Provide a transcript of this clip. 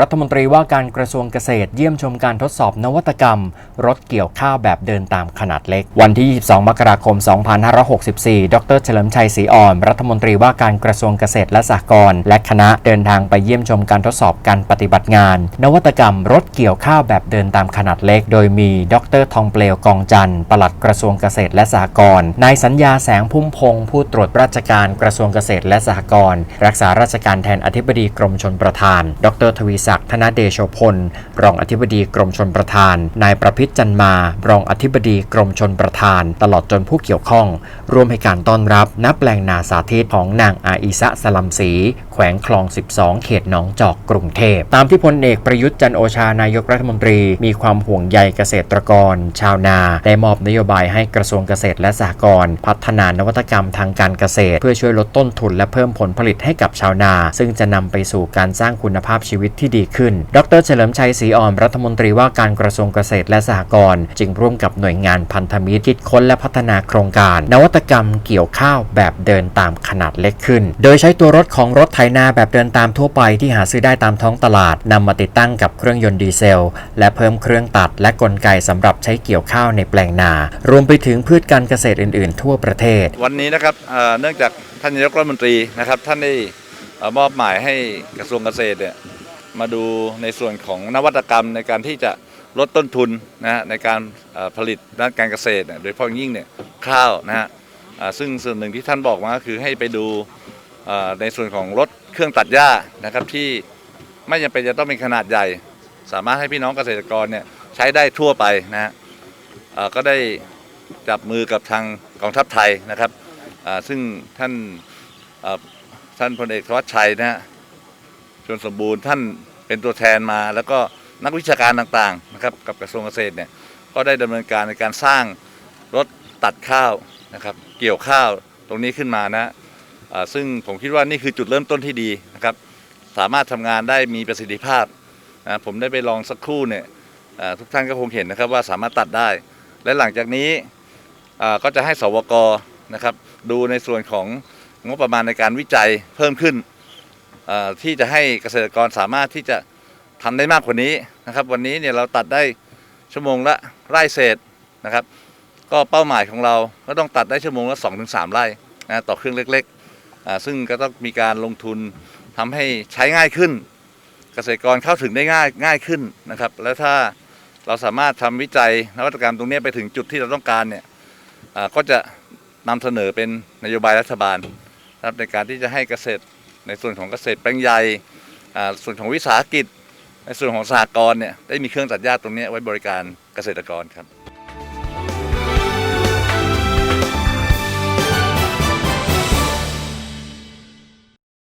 รัฐมนตรีว่าการกระทรวงเกษตรเยี่ยมชมการทดสอบนวัตกรรม รถเกี่ยวข้าวแบบเดินตามขนาดเล็ก วันที่ 22 มกราคม 2564 ดรเฉลิมชัยศรีอ่อน รัฐมนตรีว่าการกระทรวงเกษตรและสหกรณ์และคณะเดินทางไปเยี่ยมชมการทดสอบการปฏิบัติงาน นวัตกรรมรถเกี่ยวข้าวแบบเดินตามขนาดเล็ก โดยมีดรทองเปลวกองจันทร์ปลัดกระทรวงเกษตรและสหกรณ์นายสัญญาแสงพุ่มพงศ์ผู้ตรวจราชการกระทรวงเกษตรและสหกรณ์รักษาราชการแทนอธิบดีกรมชลประทาน ดรทวีศักดิ์ธนเดโชพล รองอธิบดีกรมชลประทาน นายประพิษจันมา รองอธิบดีกรมชลประทาน ตลอดจนผู้เกี่ยวข้อง ร่วมให้การต้อนรับณแปลงนาสาธิตของนางอาอิสะสลัมศรีแขวงคลอง 12 เขตหนองจอกกรุงเทพ ตามที่พลเอกประยุทธ์จันโอชานายกรัฐมนตรี มีความห่วงใยเกษตรกร ชาวนา ได้มอบนโยบายให้กระทรวงเกษตรและสหกรณ์พัฒนานวัตกรรมทางการเกษตร เพื่อช่วยลดต้นทุนและเพิ่มผลผลิตให้กับชาวนา ซึ่งจะนำไปสู่การสร้างคุณภาพชีวิตที่ดีขึ้น ดรเฉลิมชัยศรีอ่อนรัฐมนตรีว่าการกระทรวงเกษตรและสหกรณ์จึงร่วมกับหน่วยงานพันธมิตรคิดค้นและพัฒนาโครงการ นวัตกรรมเกี่ยวข้าวแบบเดินตามขนาดเล็กขึ้น โดยใช้ตัวรถของรถไถนาแบบเดินตามทั่วไปที่หาซื้อได้ตามท้องตลาดนำมาติดตั้งกับเครื่องยนต์ดีเซล และเพิ่มเครื่องตัดและกลไกสำหรับใช้เกี่ยวข้าวในแปลงนา รวมไปถึงพืชการเกษตรอื่น ๆ ทั่วประเทศ วันนี้นะครับเนื่องจากท่านนายกรัฐมนตรีนะครับท่านได้มอบหมายให้กระทรวงเกษตรเนี่ย มาดูในส่วนของนวัตกรรมในการที่จะลดต้นทุนนะฮะในการผลิตด้านการเกษตรโดยเฉพาะยิ่งเนี่ยข้าวนะฮะซึ่งส่วนหนึ่งที่ท่านบอกมาก็คือให้ไปดูในส่วนของรถเครื่องตัดหญ้านะครับที่ไม่จำเป็นจะต้องเป็นขนาดใหญ่ สามารถให้พี่น้องเกษตรกรเนี่ยใช้ได้ทั่วไปนะฮะก็ได้จับมือกับทางกองทัพไทยนะครับซึ่งท่านท่านพลเอกธวัชชัยนะฮะชวนสมบูรณ์ท่าน เป็นตัวแทนมา แล้วก็นักวิชาการต่างๆนะครับกับกระทรวงเกษตรเนี่ยก็ได้ดำเนินการในการสร้างรถตัดข้าวนะครับเกี่ยวข้าวตรงนี้ขึ้นมานะซึ่งผมคิดว่านี่คือจุดเริ่มต้นที่ดีนะครับสามารถทำงานได้มีประสิทธิภาพนะผมได้ไปลองสักครู่เนี่ยทุกท่านก็คงเห็นนะครับว่าสามารถตัดได้ และหลังจากนี้ก็จะให้สวกนะครับดูในส่วนของงบประมาณในการวิจัยเพิ่มขึ้น ที่จะให้เกษตรกรสามารถที่จะทำได้มากกว่านี้นะครับ วันนี้เนี่ยเราตัดได้ชั่วโมงละไร่เศษนะครับ ก็เป้าหมายของเราก็ต้องตัดได้ชั่วโมงละ 2-3 ไร่นะต่อเครื่องเล็กๆซึ่งก็ต้องมีการลงทุนทำให้ใช้ง่ายขึ้น เกษตรกรเข้าถึงได้ง่ายง่ายขึ้นนะครับ แล้วถ้าเราสามารถทำวิจัยนวัตกรรมตรงนี้ไปถึงจุดที่เราต้องการเนี่ยก็จะนำเสนอเป็นนโยบายรัฐบาลนะครับในการที่จะให้เกษตร ในส่วนของเกษตรแปลงใหญ่ส่วนของวิสาหกิจ ในส่วนของสหกรณ์เนี่ยได้มีเครื่องตัดหญ้าตรงนี้ไว้บริการเกษตรกรครับ